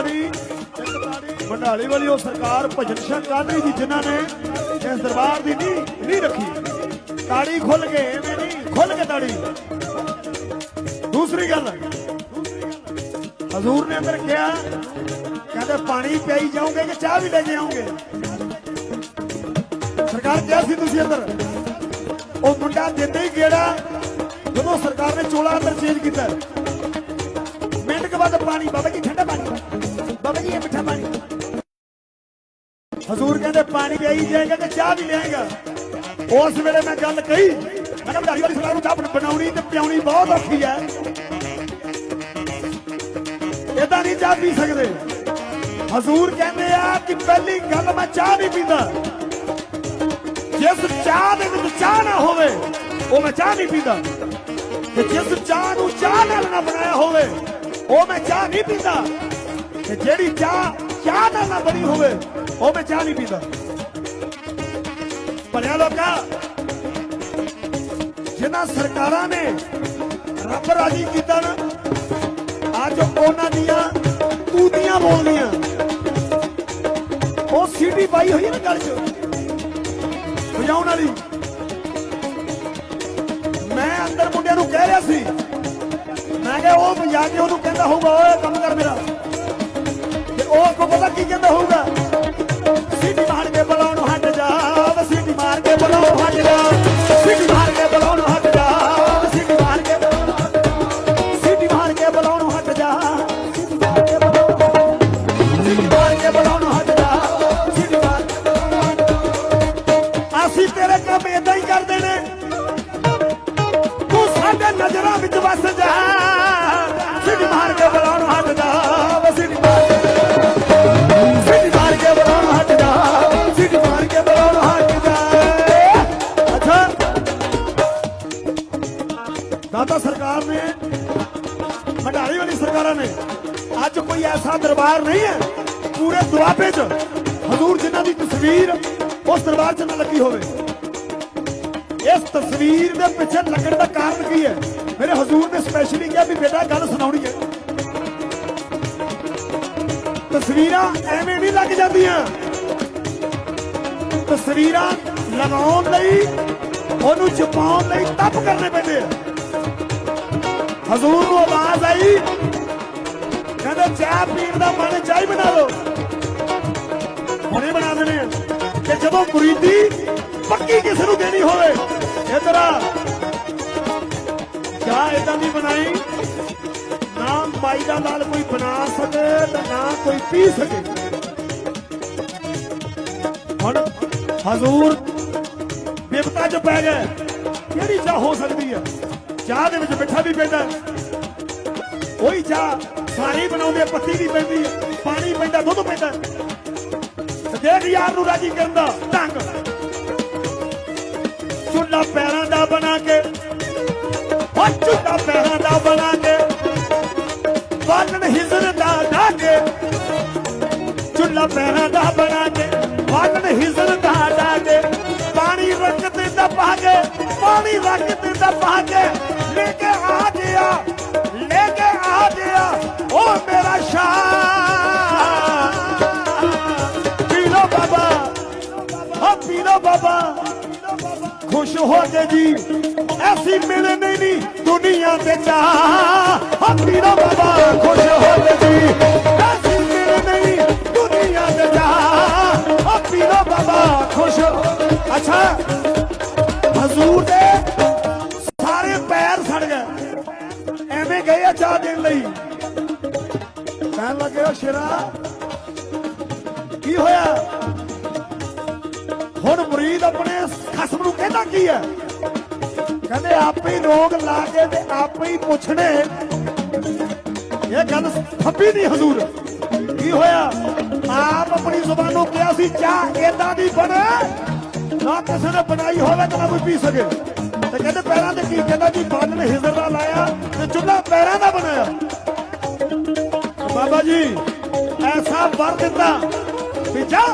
ਤਾੜੀ ਮੰਡਾਲੀ ਵਾਲੀ ਉਹ ਸਰਕਾਰ ਭਜਨ ਸ਼ਾਹ ਕਾਦਰੀ ਜੀ, ਜਿਨ੍ਹਾਂ ਨੇ ਇਸ ਦਰਬਾਰ ਦੀ ਨਹੀਂ ਨਹੀਂ ਰੱਖੀ। ਤਾੜੀ ਖੁੱਲ ਕੇ, ਐਵੇਂ ਨਹੀਂ ਖੁੱਲ ਕੇ ਤਾੜੀ। ਦੂਸਰੀ ਗੱਲ, ਹਜ਼ੂਰ ਨੇ ਅੰਦਰ ਕਿਹਾ, ਕਹਿੰਦੇ ਪਾਣੀ ਪਿਆਈ ਜਾਓਗੇ ਕਿ ਚਾਹ ਵੀ ਲੈ ਕੇ ਆਓਗੇ? ਸਰਕਾਰ ਕਿਹਾ ਸੀ ਤੁਸੀਂ ਅੰਦਰ। ਉਹ ਮੁੰਡਾ ਦਿੰਦੇ ਹੀ ਗੇੜਾ ਜਦੋਂ ਸਰਕਾਰ ਨੇ ਚੋਲਾ ਅੰਦਰ ਚੇਂਜ ਕੀਤਾ। ਮਿੰਟ ਪਾਣੀ, ਬਾਬਾ ਜੀ ਠੰਡਾ ਪਾਣੀ। ਬਾਬਾ ਜੀ ਇਹ ਮਿੱਠਾ ਪਾਣੀ। ਹਜ਼ੂਰ ਕਹਿੰਦੇ ਪਾਣੀ ਪਿਆਈ ਜਾਏਗਾ ਕਿ ਚਾਹ ਵੀ ਲਿਆਏਗਾ। ਉਸ ਵੇਲੇ ਮੈਂ ਗੱਲ ਕਹੀ, ਮੈਂ ਕਿਹਾ ਵਧਾਈ ਵਾਲੀ ਸਰਕਾਰ ਨੂੰ ਚਾਹ ਬਣਾਉਣੀ ਤੇ ਪਿਆਉਣੀ ਬਹੁਤ ਔਖੀ ਹੈ। ਇਦਾਂ ਨਹੀਂ ਚਾਹ ਪੀ ਸਕਦੇ। ਹਜ਼ੂਰ ਕਹਿੰਦੇ ਆ ਕਿ ਪਹਿਲੀ ਗੱਲ ਮੈਂ ਚਾਹ ਨਹੀਂ ਪੀਂਦਾ। ਜਿਸ ਚਾਹ ਦੇ ਵਿੱਚ ਚਾਹ ਨਾ ਹੋਵੇ, ਉਹ ਮੈਂ ਚਾਹ ਨਹੀਂ ਪੀਂਦਾ। ਤੇ ਜਿਸ ਚਾਹ ਨੂੰ ਚਾਹ ਨਾਲ ਨਾ ਬਣਾਇਆ ਹੋਵੇ ਉਹ ਮੈਂ ਚਾਹ ਨਹੀਂ ਪੀਂਦਾ। ਤੇ ਜਿਹੜੀ ਚਾਹ ਚਾਹ ਨਾਲ ਨਾ ਬਣੀ ਹੋਵੇ, ਉਹ ਮੈਂ ਚਾਹ ਨਹੀਂ ਪੀਂਦਾ। ਭਲਿਆ ਲੋਕਾਂ, ਜਿਨ੍ਹਾਂ ਸਰਕਾਰਾਂ ਨੇ ਰੱਬ ਰਾਜੀ ਕੀਤਾ ਨਾ, ਅੱਜ ਉਹਨਾਂ ਦੀਆਂ ਤੂਤੀਆਂ ਬੋਲਦੀਆਂ ਉਹ ਸੀਟੀ ਪਾਈ ਹੋਈ ਹੈ ਨਾ ਗੱਲ 'ਚ, ਵਜਾਉਣ ਵਾਲੀ। ਮੈਂ ਅੰਦਰ ਮੁੰਡਿਆਂ ਨੂੰ ਕਹਿ ਰਿਹਾ ਸੀ ਮੈਂ ਕਿਹਾ ਉਹ ਵਜਾ ਕੇ ਉਹਨੂੰ ਕਹਿੰਦਾ ਹੋਊਗਾ, ਓਏ, ਕੰਮ ਕਰ ਮੇਰਾ। ਤੇ ਉਹ ਕੋ ਪਤਾ ਕੀ ਕਹਿੰਦਾ ਹੋਊਗਾ? ਸਿੱਧੀ ਮਾਰ ਕੇ ਬੁਲਾਉਣ ਹਟ ਜਾ ਵੇ ਸੀਟੀ ਮਾਰ ਕੇ ਬੁਲਾਉਣ ਹਟ ਜਾ ਸੀਟੀ ਮਾਰ ਕੇ ਬੁਲਾਉਣ ਹਟ ਜਾ ਵੇ ਮਾਰ ਕੇ ਬੁਲਾਉਣ ਹਟ ਜਾ ਸੀਟੀ ਮਾਰ ਕੇ ਬੁਲਾਉਣ ਹਟ ਜਾ ਸੀਟੀ ਮਾਰ ਕੇ ਬੁਲਾਉਣ ਹਟ ਜਾ ਸੀਟੀ ਮਾਰ ਕੇ ਬੁਲਾਉਣ ਹਟ ਜਾ। ਅਸੀਂ ਤੇਰੇ ਕੰਮ ਇਦਾਂ ਹੀ ਕਰਦੇ ਨੇ। ਅੱਜ ਕੋਈ ਐਸਾ ਦਰਬਾਰ ਨਹੀਂ ਹੈ ਪੂਰੇ ਦੁਆਬੇ 'ਚ। ਹਜ਼ੂਰ ਜਿਨ੍ਹਾਂ ਦੀ ਤਸਵੀਰ ਉਸ ਦਰਬਾਰ 'ਚ ਨਾ ਲੱਗੀ ਹੋਵੇ। ਇਸ ਤਸਵੀਰ ਦੇ ਪਿੱਛੇ ਲੱਗਣ ਦਾ ਕਾਰਨ ਕੀ ਹੈ? ਮੇਰੇ ਹਜ਼ੂਰ ਨੇ ਸਪੈਸ਼ਲੀ ਕਿਹਾ ਵੀ ਬੇਟਾ, ਗੱਲ ਸੁਣਾਉਣੀ ਹੈ। ਤਸਵੀਰਾਂ ਐਵੇਂ ਨਹੀਂ ਲੱਗ ਜਾਂਦੀਆਂ। ਤਸਵੀਰਾਂ ਲਗਾਉਣ ਲਈ, ਉਹਨੂੰ ਛੁਪਾਉਣ ਲਈ ਤਪ ਕਰਨੇ ਪੈਂਦੇ ਆ। ਹਜ਼ੂਰ ਨੂੰ ਆਵਾਜ਼ ਆਈ ਕਹਿੰਦੇ ਚਾਹ ਪੀਣ ਦਾ ਮਨ ਚਾਹ ਹੀ ਬਣਾ ਲਓ। ਹੁਣੇ ਬਣਾ ਦੇਣੇ ਆ ਜਦੋਂ ਮੁਰੀਦੀ ਪੱਕੀ ਕਿਸੇ ਨੂੰ ਦੇਣੀ ਹੋਵੇ ਇਧਰ ਚਾਹ ਇਦਾਂ ਦੀ ਬਣਾਈ, ਨਾ ਮਾਈ ਦਾ ਨਾਲ ਕੋਈ ਬਣਾ ਸਕੇ ਤੇ ਨਾ ਕੋਈ ਪੀ ਸਕੇ। ਹੁਣ ਹਜ਼ੂਰ ਬਿਪਤਾ ਚ ਪੈ ਗਏ ਕਿਹੜੀ ਚਾਹ ਹੋ ਸਕਦੀ ਹੈ? ਚਾਹ ਦੇ ਵਿੱਚ ਮਿੱਠਾ ਵੀ ਪੈਂਦਾ। ਉਹੀ ਚਾਹ ਸਾਰੀ ਬਣਾਉਂਦੇ, ਪੱਤੀ ਵੀ ਪੈਂਦੀ। ਪਾਣੀ ਪੈਂਦਾ, ਦੁੱਧ ਪੈਂਦਾ। ਦੇਖ ਯਾਰ ਨੂੰ ਰਾਜੀ ਕਰਨ ਦਾ ਢੰਗ। ਚੁੱਲਾ ਪੈਰਾਂ ਦਾ ਬਣਾ ਕੇ ਉਹ ਚੁੱਲਾ ਪੈਰਾਂ ਦਾ ਬਣਾ ਕੇ, ਬਾਲਣ ਹਿਜ਼ਰ ਦਾ ਢਾ ਕੇ ਚੁੱਲਾ ਪੈਰਾਂ ਦਾ ਬਣਾ ਕੇ, ਬਾਲਣ ਹਿਜ਼ਰ ਦਾ ਢਾ ਕੇ, ਪਾਣੀ ਰੱਖ ਤੇ ਦਾ ਪਾ ਕੇ, ਪਾਣੀ ਰੱਖ ਤੇ ਦਾ ਪਾ ਕੇ, ਲੈ ਕੇ ਆ ਗਿਆ। ਕੇ ਉਹ ਮੇਰਾ ਸ਼ਾਹ ਪੀ ਬਾਬਾ ਹਾਂ ਪੀ ਬਾਬਾ ਖੁਸ਼ ਹੋ ਕੇ ਜੀ ਐਸੀ ਮਿਲਣੀ ਨਹੀਂ ਦੁਨੀਆ ਤੇ ਚਾਹ ਹਾਂ ਪੀ ਬਾਬਾ ਖੁਸ਼ ਹੋ ਕੇ ਜੀ ਐਸੀ ਮਿਲਣੀ ਨਹੀਂ ਦੁਨੀਆ ਤੇ ਚਾਹ ਹਾਂ ਪੀ ਬਾਬਾ ਖੁਸ਼ ਅੱਛਾ ਹਜ਼ੂਰ ਦੇ ਰੋਗ ਲਾ ਕੇ ਤੇ ਆਪੇ ਹੀ ਪੁੱਛਣੇ। ਇਹ ਗੱਲ ਫੱਬੀ ਨਹੀਂ ਹਜ਼ੂਰ। ਕੀ ਹੋਇਆ? ਆਪ ਆਪਣੀ ਜ਼ੁਬਾਨੋਂ ਕਿਹਾ ਸੀ, ਚਾਹ ਏਦਾਂ ਦੀ ਬਣੇ, ਨਾ ਕਿਸੇ ਨੇ ਬਣਾਈ ਹੋਵੇ ਤਾਂ ਕੋਈ ਪੀ ਸਕੇ। ਤੇ ਕਹਿੰਦੇ ਪੈਰਾਂ ਤੇ ਕੀ ਕਹਿੰਦਾ ਜੀ, ਬਾਲਣ ਹਿਜ਼ਰ ਦਾ ਲਾਇਆ ਤੇ ਚੁੱਲ੍ਹਾ ਪੈਰਾਂ ਦਾ ਬਣਾਇਆ। ਬਾਬਾ ਜੀ, ਐਸਾ ਵਰ ਦਿੱਤਾ ਵੀ ਜਾ,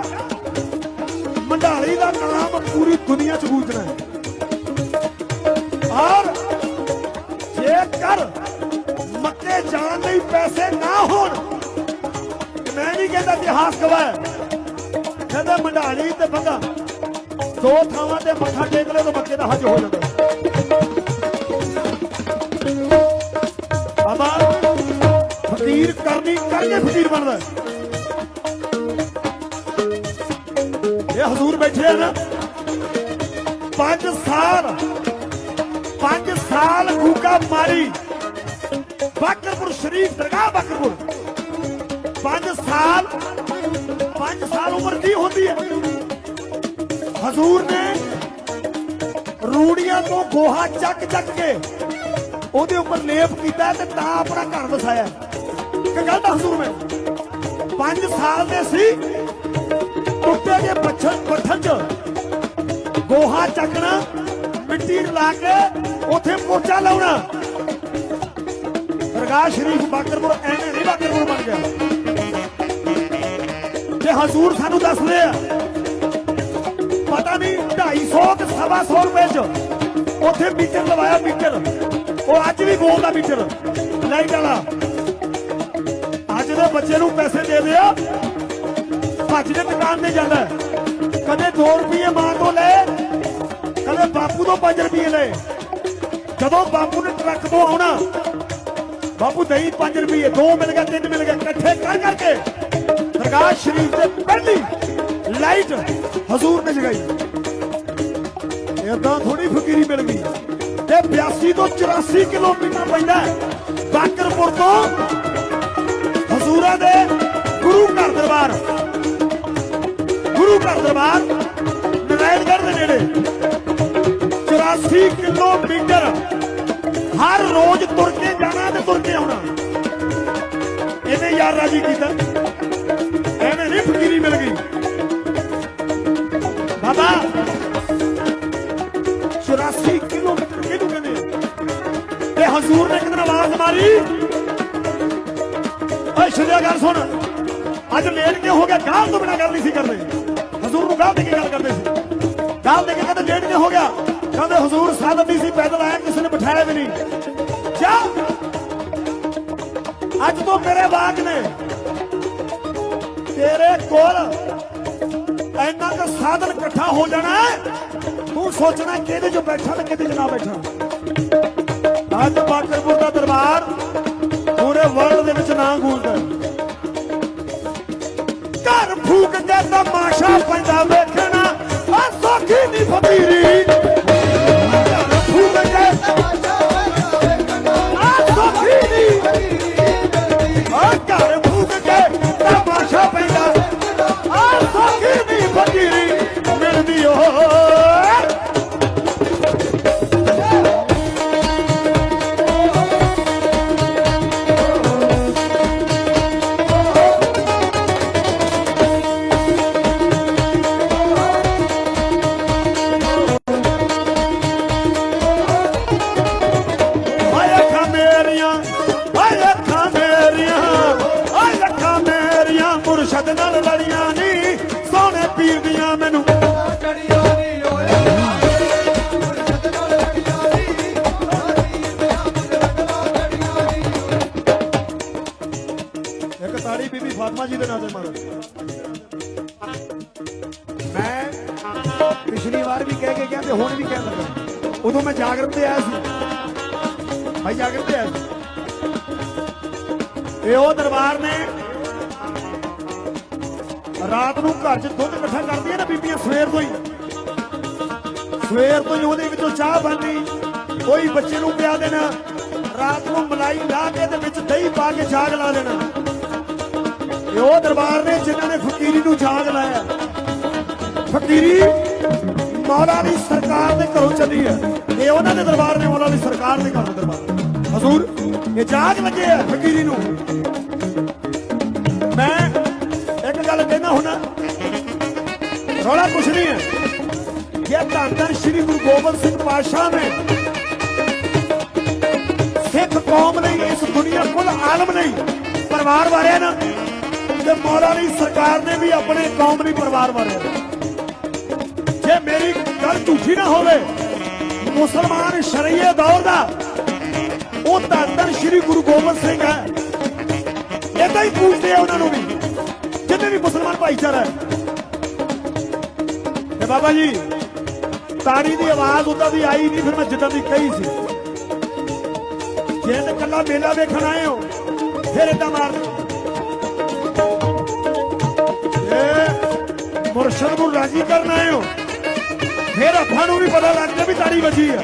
ਮੰਡਾਲੀ ਦਾ ਨਾਮ ਪੂਰੀ ਦੁਨੀਆ 'ਚ ਗੂੰਜਣਾ ਹੈ। ਔਰ ਮੱਕੇ ਜਾਣ ਲਈ ਪੈਸੇ ਨਾ ਹੋਣ। ਮੈਂ ਵੀ ਕਹਿੰਦਾ ਇਤਿਹਾਸ ਗਵਾਹ। ਕਹਿੰਦੇ ਮੰਡਾਲੀ ਤੇ ਬੰਗਾ। ਦੋ ਥਾਵਾਂ ਤੇ ਮੱਥਾ ਟੇਕ ਲੈ ਤਾਂ ਮੱਕੇ ਦਾ ਹੱਜ ਹੋ ਜਾਂਦਾ ਬਾਬਾ, ਫਕੀਰ ਕਰਨੀ ਕਰਕੇ ਫਕੀਰ ਬਣਦਾ। ਇਹ ਹਜ਼ੂਰ ਬੈਠੇ ਆ ਨਾ। 5 ਸਾਲ 5 ਸਾਲ ਗੂਕਾ ਮਾਰੀ। ਬਾਕਰਪੁਰ ਸ਼ਰੀਫ ਦਰਗਾਹ ਬਾਕਰਪੁਰ। 5 ਸਾਲ 5 ਸਾਲ ਉਮਰ ਦੀ ਹੁੰਦੀ ਹੈ। ਹਜ਼ੂਰ ਨੇ ਰੂੜੀਆਂ ਤੋਂ ਗੋਹਾ ਚੱਕ ਚੱਕ ਕੇ ਉਹਦੇ ਉੱਪਰ ਲੇਪ ਕੀਤਾ ਤੇ ਤਾਂ ਆਪਣਾ ਘਰ ਵਸਾਇਆ। ਕਿ ਗੱਲ ਦਾ ਹਜ਼ੂਰ ਮੈਂ 5 ਸਾਲ ਦੇ ਸੀ, ਟੁੱਟੇ ਦੇ ਪੱਛਣ ਪੱਥਰ ਚ। ਗੋਹਾ ਚੱਕਣਾ, ਮਿੱਟੀ ਲਾ ਕੇ ਉਥੇ ਪੋਚਾ ਲਾਉਣਾ। ਦਰਗਾਹ ਸ਼ਰੀਫ ਬਾਕਰਪੁਰ ਐਵੇਂ ਨਹੀਂ ਬਾਕਰਪੁਰ ਬਣ ਗਿਆ। ਤੇ ਹਜ਼ੂਰ ਸਾਨੂੰ ਦੱਸਦੇ ਆ, ਪਤਾ ਨਹੀਂ 250 ਕਿ ਸਵਾ ਸੌ ਰੁਪਏ ਚ ਉਥੇ ਮੀਟਰ ਲਵਾਇਆ ਮੀਟਰ। ਉਹ ਅੱਜ ਵੀ ਬੋਲਦਾ ਮੀਟਰ, ਲਾਈਟ ਵਾਲਾ। ਅੱਜ ਦੇ ਬੱਚੇ ਨੂੰ ਪੈਸੇ ਦੇ ਦਿਓ। ਭੱਜ ਕੇ ਦੁਕਾਨ ਤੇ ਜਾਂਦਾ। ਕਦੇ 2 ਰੁਪਏ ਮਾਂ ਤੋਂ ਲੈ ਕਦੇ ਬਾਪੂ ਤੋਂ 5 ਰੁਪਏ ਲੈ। ਜਦੋਂ ਬਾਪੂ ਨੇ ਟਰੱਕ ਤੋਂ ਆਉਣਾ ਬਾਪੂ, ਦਹੀਂ 5 ਰੁਪਏ ਦੋ ਮਿਲ ਗਏ, ਤਿੰਨ ਮਿਲ ਗਏ, ਇਕੱਠੇ ਕਰ ਕਰਕੇ ਦਰਗਾਹ ਸ਼ਰੀਫ ਤੇ ਪਹਿਲੀ ਲਾਈਟ ਹਜ਼ੂਰ ਨੇ ਜਗਾਈ। ਏਦਾਂ ਥੋੜੀ ਫਕੀਰੀ ਮਿਲ ਗਈ। ਤੇ 82 ਤੋਂ 84 ਕਿਲੋਮੀਟਰ ਪੈਂਦਾ ਬਾਕਰਪੁਰ ਤੋਂ ਹਜ਼ੂਰਾਂ ਦੇ ਗੁਰੂ ਘਰ ਦਰਬਾਰ। ਗੁਰੂ ਘਰ ਦਰਬਾਰ ਨਰਾਇਣਗੜ੍ਹ ਦੇ ਨੇੜੇ। 84 ਕਿਲੋਮੀਟਰ ਹਰ ਰੋਜ਼ ਤੁਰ ਕੇ ਜਾਣਾ ਤੇ ਤੁਰ ਕੇ ਆਉਣਾ। ਇਹਨੇ ਯਾਰ ਰਾਜੀ ਕੀਤਾ। ਐਵੇਂ ਨਹੀਂ ਫਕੀਰੀ ਮਿਲ ਗਈ। ਬਾਬਾ 84 ਕਿਲੋਮੀਟਰ ਕਿਹਨੂੰ ਕਹਿੰਦੇ ਆ? ਤੇ ਹਜ਼ੂਰ ਨੇ ਇੱਕ ਆਵਾਜ਼ ਮਾਰੀ। ਓਏ ਸ਼ੁਰਿਆ ਗੱਲ ਸੁਣ। ਅੱਜ ਲੇਟ ਕੇ ਹੋ ਗਿਆ? ਗਾਲ ਤੋਂ ਬਿਨਾ ਗੱਲ ਨਹੀਂ ਸੀ ਕਰਦੇ। ਹਜ਼ੂਰ ਨੂੰ ਗਾਲ ਦੇ ਕੇ ਗੱਲ ਕਰਦੇ ਸੀ। ਗਾਲ ਦੇ ਕੇ ਕਹਿੰਦੇ ਲੇਟ ਕੇ ਹੋ ਗਿਆ? ਕਹਿੰਦੇ ਹਜ਼ੂਰ ਸਾਦਤ ਨਹੀਂ ਸੀ, ਪੈਦਲ ਆਇਆ, ਕਿਸੇ ਨੇ ਬਿਠਾਇਆ ਵੀ ਨਹੀਂ। ਜਾ। ਅੱਜ ਤੋਂ ਮੇਰੇ ਬਾਗ ਨੇ। ਤੇਰੇ ਕੋਲ ਇੰਨਾ ਕੁ ਸਾਧਨ ਇਕੱਠਾ ਹੋ ਜਾਣਾ ਤੂੰ ਸੋਚਣਾ ਕਿਹਦੇ 'ਚ ਬੈਠਾ ਤੇ ਕਿਹਦੇ 'ਚ ਨਾ ਬੈਠਾ। ਅੱਜ ਬਾਕਰਪੁਰ ਦਾ ਦਰਬਾਰ ਪੂਰੇ ਵਰਲਡ ਦੇ ਵਿੱਚ ਨਾਂ ਗੂੰਜਦਾ ਘਰ ਫੂਕ ਕੇ ਤਮਾਸ਼ਾ ਪੈਂਦਾ ਵੇਖਣਾ ਆ ਸੋਖੀ ਨਹੀਂ ਫਕੀਰੀ। ਘਰ ਇੱਕ ਤਾੜੀ ਬੀਬੀ ਫਾਤਮਾ ਜੀ ਦੇ ਨਾਂ ਤੇ ਮਾਰੋ। ਮੈਂ ਪਿਛਲੀ ਵਾਰ ਵੀ ਕਹਿ ਕੇ ਗਿਆ ਤੇ ਹੁਣ ਵੀ ਕਹਿ ਲੱਗਾ ਉਦੋਂ ਮੈਂ ਜਾਗਰਤ ਤੇ ਆਇਆ ਸੀ। ਭਾਈ ਜਾਗਰਤ ਤੇ ਆਇਆ ਸੀ। ਇਹ ਉਹ ਦਰਬਾਰ ਨੇ ਰਾਤ ਨੂੰ ਘਰ 'ਚ ਦੁੱਧ ਇਕੱਠਾ ਕਰਦੀਆਂ ਨਾ ਬੀਬੀਆਂ ਸਵੇਰ ਤੋਂ ਹੀ। ਸਵੇਰ ਤੋਂ ਹੀ ਉਹਦੇ ਵਿੱਚੋਂ ਚਾਹ ਬਣਨੀ। ਕੋਈ ਬੱਚੇ ਨੂੰ ਪਿਆ ਦੇਣਾ। ਰਾਤ ਨੂੰ ਮਲਾਈ ਲਾ ਕੇ ਤੇ ਵਿੱਚ ਦਹੀਂ ਪਾ ਕੇ ਜਾਗ ਲਾ ਦੇਣਾ। ਇਹ ਉਹ ਦਰਬਾਰ ਨੇ ਜਿਨ੍ਹਾਂ ਨੇ ਫਕੀਰੀ ਨੂੰ ਜਾਗ ਲਾਇਆ। ਫਕੀਰੀ, ਮੌਲਾ ਦੀ ਸਰਕਾਰ ਦੇ ਘਰੋਂ ਚੱਲੀ ਹੈ ਇਹ ਉਹਨਾਂ ਦੇ ਦਰਬਾਰ ਨੇ, ਮੌਲਾ ਦੀ ਸਰਕਾਰ ਦੇ ਘਰੋਂ ਦਾ ਦਰਬਾਰ। ਹਜ਼ੂਰ, ਇਹ ਜਾਗ ਲੱਗੇ ਹੈ ਫਕੀਰੀ ਨੂੰ। ਮੈਂ ਇੱਕ ਗੱਲ ਕਹਿਣਾ ਹੁਣ, ਰੌਲਾ ਕੁਛ ਨਹੀਂ ਹੈ। ਇਹ ਧੰਨ ਧੰਨ ਸ਼੍ਰੀ ਗੁਰੂ ਗੋਬਿੰਦ ਸਿੰਘ ਪਾਤਸ਼ਾਹ ਨੇ ਸਿੱਖ ਕੌਮ ਲਈ, ਇਸ ਦੁਨੀਆ ਕੁੱਲ ਆਲਮ ਲਈ, ਪਰਿਵਾਰ ਵਾਰਿਆ ਨਾ ਤੇ ਮੌਲਾ ਦੀ ਸਰਕਾਰ ਨੇ ਵੀ ਆਪਣੇ ਕੌਮ ਲਈ ਪਰਿਵਾਰ ਵਾਰਿਆ ਜੇ ਮੇਰੀ ਗੱਲ ਝੂਠੀ ਨਾ ਹੋਵੇ, ਮੁਸਲਮਾਨ ਸ਼ਰੀਏ ਦੌਰ ਦਾ, ਉਹ ਧੰਨ ਧੰਨ ਸ਼੍ਰੀ ਗੁਰੂ ਗੋਬਿੰਦ ਸਿੰਘ ਹੈ। ਇਦਾਂ ਹੀ ਪੂਜਦੇ ਆ ਉਹਨਾਂ ਨੂੰ ਵੀ, ਜਿੰਨੇ ਵੀ ਮੁਸਲਮਾਨ ਭਾਈਚਾਰਾ ਹੈ। ਤੇ ਬਾਬਾ ਜੀ, ਤਾੜੀ ਦੀ ਆਵਾਜ਼ ਉਦਾਂ ਦੀ ਆਈ ਨਹੀਂ, ਫਿਰ ਮੈਂ ਜਿੱਦਾਂ ਦੀ ਕਹੀ ਸੀ। ਜੇ ਤੇ ਕੱਲਾ ਮੇਲਾ ਵੇਖਣ ਆਏ ਹੋ, ਫਿਰ ਏਦਾਂ ਮਾਰ ਇਹ ਨੂੰ ਰਾਜ਼ੀ ਕਰਨ ਆਏ ਹੋ। ਫਿਰ ਆਪਾਂ ਨੂੰ ਵੀ ਪਤਾ ਲੱਗ ਗਿਆ ਵੀ ਤਾੜੀ ਵੱਜੀ ਆ।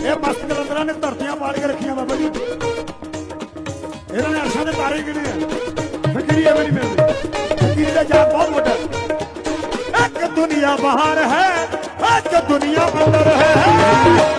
ਇਹ ਮਸਤ ਕਲੰਦਰਾਂ ਨੇ ਧਰਤੀਆਂ ਪਾੜ ਕੇ ਰੱਖੀਆਂ ਬਾਬਾ ਜੀ। ਇਹਨਾਂ ਨੇ ਅਰਸ਼ਾਂ ਦੇ ਤਾਰੇ ਕਿਹੜੇ ਆ? ਫਕੀਰੀ ਐ ਮੇਰੀ ਮਿਲਦੀ। ਫਕੀਰੀ ਦਾ ਜਾਤ ਬਹੁਤ ਵੱਡਾ। ਹੈ। ਇੱਕ ਦੁਨੀਆ ਬਾਹਰ ਹੈ, ਇੱਕ ਦੁਨੀਆ ਅੰਦਰ ਹੈ।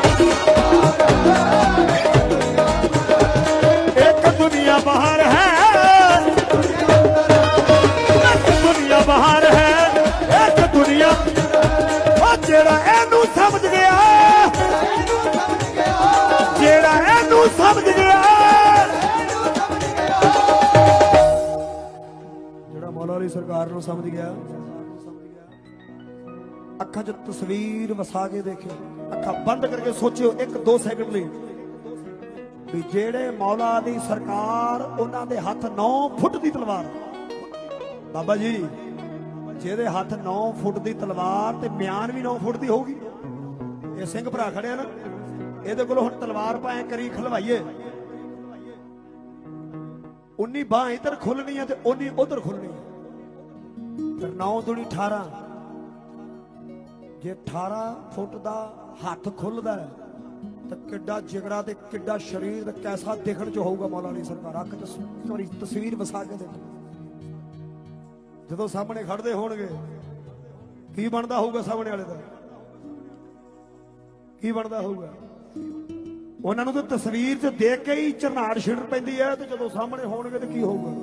ਜਿਹੜਾ ਸਰਕਾਰ ਨੂੰ ਸਮਝ ਗਿਆ। ਅੱਖਾਂ 'ਚ ਤਸਵੀਰ ਵਸਾ ਕੇ ਦੇਖਿਓ। ਅੱਖਾਂ ਬੰਦ ਕਰਕੇ ਸੋਚਿਓ 1-2 ਸੈਕਿੰਡ ਲਈ। ਵੀ ਜਿਹੜੇ ਮੌਲਾ ਦੀ ਸਰਕਾਰ ਉਹਨਾਂ ਦੇ ਹੱਥ 9 ਫੁੱਟ ਦੀ ਤਲਵਾਰ ਬਾਬਾ ਜੀ, ਜਿਹਦੇ ਹੱਥ 9 ਫੁੱਟ ਦੀ ਤਲਵਾਰ ਤੇ ਬਿਆਨ ਵੀ 9 ਫੁੱਟ ਦੀ ਹੋਊਗੀ। ਇਹ ਸਿੰਘ ਭਰਾ ਖੜਿਆ ਨਾ। ਇਹਦੇ ਕੋਲ ਹੁਣ ਤਲਵਾਰ ਪਾਏ ਕਰੀ ਖਲਵਾਈਏ। ਉਨੀ ਬਾਹ ਇਧਰ ਖੁੱਲਣੀ ਹੈ ਤੇ ਉਨੀ ਉਧਰ ਖੁੱਲਣੀ ਹੈ ਫਿਰ 9 ਦੁਣੀ 18 ਜੇ 18 ਫੁੱਟ ਦਾ ਹੱਥ ਖੁੱਲਦਾ ਹੈ, ਤਾਂ ਕਿੱਡਾ ਜਿਗਰਾ ਤੇ ਕਿੱਡਾ ਸਰੀਰ ਤੇ ਕੈਸਾ ਦੇਖਣ ਚ ਹੋਊਗਾ ਮੌਲਾ ਅਲੀ ਸਰਕਾਰ? ਅੱਖ ਚ ਸੋਰੀ ਤਸਵੀਰ ਵਸਾ ਕੇ ਦੇਖੋ। ਜਦੋਂ ਸਾਹਮਣੇ ਖੜਦੇ ਹੋਣਗੇ, ਕੀ ਬਣਦਾ ਹੋਊਗਾ ਸਾਹਮਣੇ ਵਾਲੇ ਦਾ? ਕੀ ਬਣਦਾ ਹੋਊਗਾ? ਉਹਨਾਂ ਨੂੰ ਤਾਂ ਤਸਵੀਰ 'ਚ ਦੇਖ ਕੇ ਹੀ ਝਰਨਾੜ ਛਿੜ ਪੈਂਦੀ ਹੈ, ਤੇ ਜਦੋਂ ਸਾਹਮਣੇ ਹੋਣਗੇ ਤੇ ਕੀ ਹੋਊਗਾ?